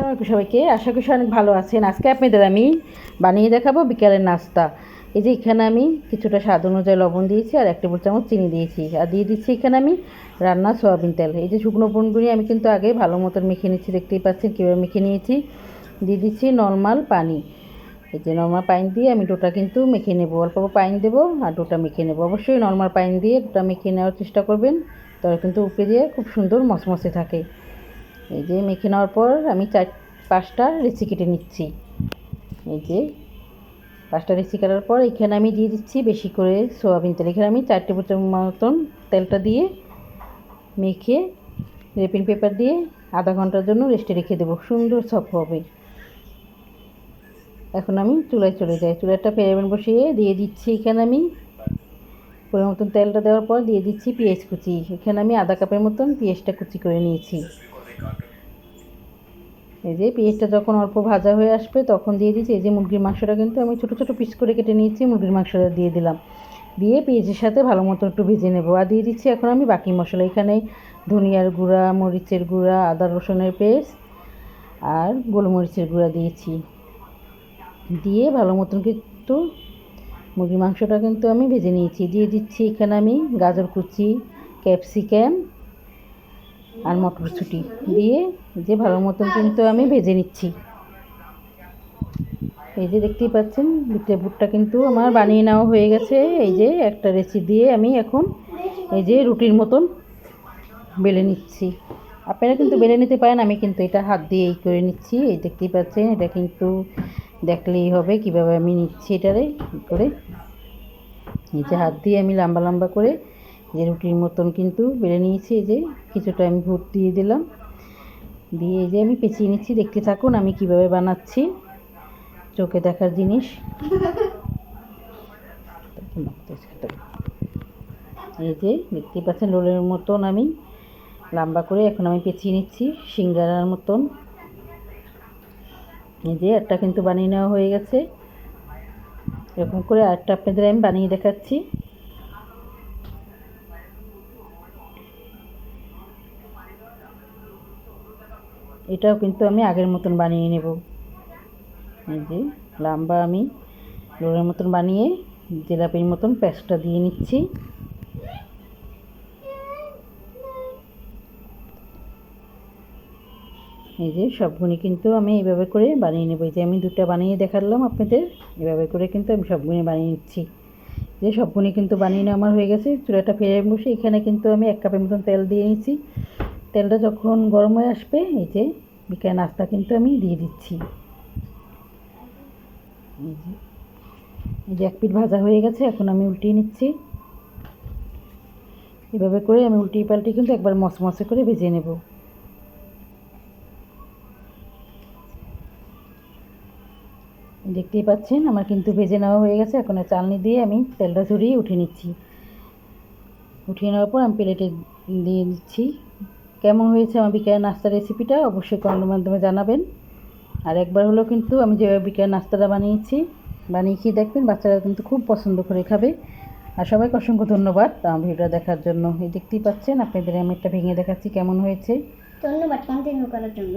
আসসালামু সবাইকে। আশা করি অনেক ভালো আছেন। আজকে আপনাদের আমি বানিয়ে দেখাবো বিকালের নাস্তা। এই যে এখানে আমি কিছুটা স্বাদ অনুযায়ী লবণ দিয়েছি আর এক টেবিল চামচ চিনি দিয়েছি। আর দিয়ে দিচ্ছি এখানে আমি রান্না সয়াবিন তেল। এই যে শুকনো উপকরণগুলি আমি কিন্তু আগে ভালো মতন মেখে নিচ্ছি, দেখতেই পাচ্ছেন কীভাবে মেখে নিয়েছি। দিয়ে দিচ্ছি নর্মাল পানি। এই যে নর্মাল পানি দিয়ে আমি ডোটা কিন্তু মেখে নেব। অল্প পানি দেবো আর ডোটা মেখে নেব। অবশ্যই নর্মাল পানি দিয়ে ডোটা মেখে নেওয়ার চেষ্টা করবেন। তবে কিন্তু উপরে দিয়ে খুব সুন্দর মসমসে থাকে। এই যে মেখে নেওয়ার পর আমি চার, পাঁচটা রেসি কেটে নিচ্ছি। এই যে পাঁচটা রেসি কাটার পর এখানে আমি দিয়ে দিচ্ছি বেশি করে সোয়াবিন তেল। এখানে আমি চার টেবিল মতন তেলটা দিয়ে মেখে রেপিং পেপার দিয়ে আধা ঘণ্টার জন্য রেস্টে রেখে দেবো। সুন্দর সফট হবে। এখন আমি চুলায় চলে যাই। চুলাটা পেরাবেন বসিয়ে দিয়ে দিচ্ছি এখানে আমি পরিমাণ মতন তেলটা দেওয়ার পর দিয়ে দিচ্ছি পেঁয়াজ কুচি। এখানে আমি আধা কাপের মতন পেঁয়াজটা কুচি করে নিয়েছি। এই যে পেঁয়াজটা যখন অল্প ভাজা হয়ে আসবে, তখন দিয়ে দিচ্ছি এই যে মুরগির মাংসটা কিন্তু আমি ছোটো ছোটো পিস করে কেটে নিয়েছি, মুরগির মাংসটা দিয়ে দিলাম। দিয়ে পেঁয়াজের সাথে ভালো মতো একটু ভেজে নেব। আর দিয়ে দিচ্ছি এখন আমি বাকি মশলা। এখানে ধনিয়ার গুঁড়া, মরিচের গুঁড়া, আদা, রসুনের পেস্ট আর গোলমরিচের গুঁড়া দিয়েছি। দিয়ে ভালো মতন কিন্তু মুরগির মাংসটা কিন্তু আমি ভেজে নিয়েছি। দিয়ে দিচ্ছি এখানে আমি গাজর কুচি, ক্যাপসিকাম আর মটরশুঁটি দিয়ে যে ভালো মতন কিন্তু আমি ভেজে নিচ্ছি। এই যে দেখতেই পাচ্ছেন বিটে বুটটা কিন্তু আমার বানিয়ে নেওয়া হয়ে গেছে। এই যে একটা রেসি দিয়ে আমি এখন এই যে রুটির মতন বেলে নিচ্ছি। আপনারা কিন্তু বেলে নিতে পারেন, আমি কিন্তু এটা হাত দিয়ে এই করে নিচ্ছি। এই দেখতেই পাচ্ছেন, এটা কিন্তু দেখলেই হবে কীভাবে আমি নিচ্ছি এটারে করে? এই যে হাত দিয়ে আমি লম্বা লম্বা করে যে রুটির মতন কিন্তু বেড়ে নিয়েছি, এই যে কিছুটা আমি ভুট দিয়ে দিলাম। দিয়ে এই যে আমি পেঁচিয়ে নিচ্ছি, দেখতে থাকুন আমি কীভাবে বানাচ্ছি। চোখে দেখার জিনিস। এই যে দেখতে পাচ্ছেন, রোলের মতন আমি লম্বা করে এখন আমি পেঁচিয়ে নিচ্ছি, সিঙ্গারার মতন। এই যে একটা কিন্তু বানিয়ে নেওয়া হয়ে গেছে। এরকম করে আরেকটা আপনাদের আমি বানিয়ে দেখাচ্ছি। এটাও কিন্তু আমি আগের মতন বানিয়ে নেব। এই যে লম্বা আমি রোলের মতন বানিয়ে জিলাপির মতন প্যাঁচটা দিয়ে নিচ্ছি। এই যে সবগুনি কিন্তু আমি এইভাবে করে বানিয়ে নেব। এই যে আমি দুটো বানিয়ে দেখালাম আপনাদের এভাবে করে কিন্তু আমি সবগুনি বানিয়ে নিচ্ছি। যে সবগুনি কিন্তু বানিয়ে নেওয়া আমার হয়ে গেছে, চুলাটা ফেরে বসে এখানে কিন্তু আমি এক কাপের মতন তেল দিয়ে নিচ্ছি। তেলটা যখন গরম হয়ে আসবে, এই যে বিকেল নাস্তা কিন্তু আমি দিয়ে দিচ্ছি। এই যে এই যে এক পিঠ ভাজা হয়ে গেছে, এখন আমি উল্টিয়ে নিচ্ছি। এভাবে করে আমি উল্টিয়ে পাল্টে কিন্তু একবার মশমশে করে ভেজে নেব। দেখতেই পাচ্ছেন, আমার কিন্তু ভেজে নেওয়া হয়ে গেছে। এখন চালনি দিয়ে আমি তেলটা ঝরিয়ে উঠে নিচ্ছি। উঠিয়ে নেওয়ার পর আমি প্লেটে দিয়ে দিচ্ছি। কেমন হয়েছে আমার বিকেলের নাস্তার রেসিপিটা অবশ্যই কমেন্টের মাধ্যমে জানাবেন। আর একবার হলো কিন্তু আমি যে বিকেলের নাস্তাটা বানিয়েছি, বানিয়ে খেয়ে দেখবেন বাচ্চারা কিন্তু খুব পছন্দ করে খাবে। আর সবাইকে অসংখ্য ধন্যবাদ আমার ভিডিওটা দেখার জন্য। এই দেখতেই পাচ্ছেন, আপনাদের আমি একটা ভেঙে দেখাচ্ছি কেমন হয়েছে। ধন্যবাদ কন্টিনিউ করার জন্য।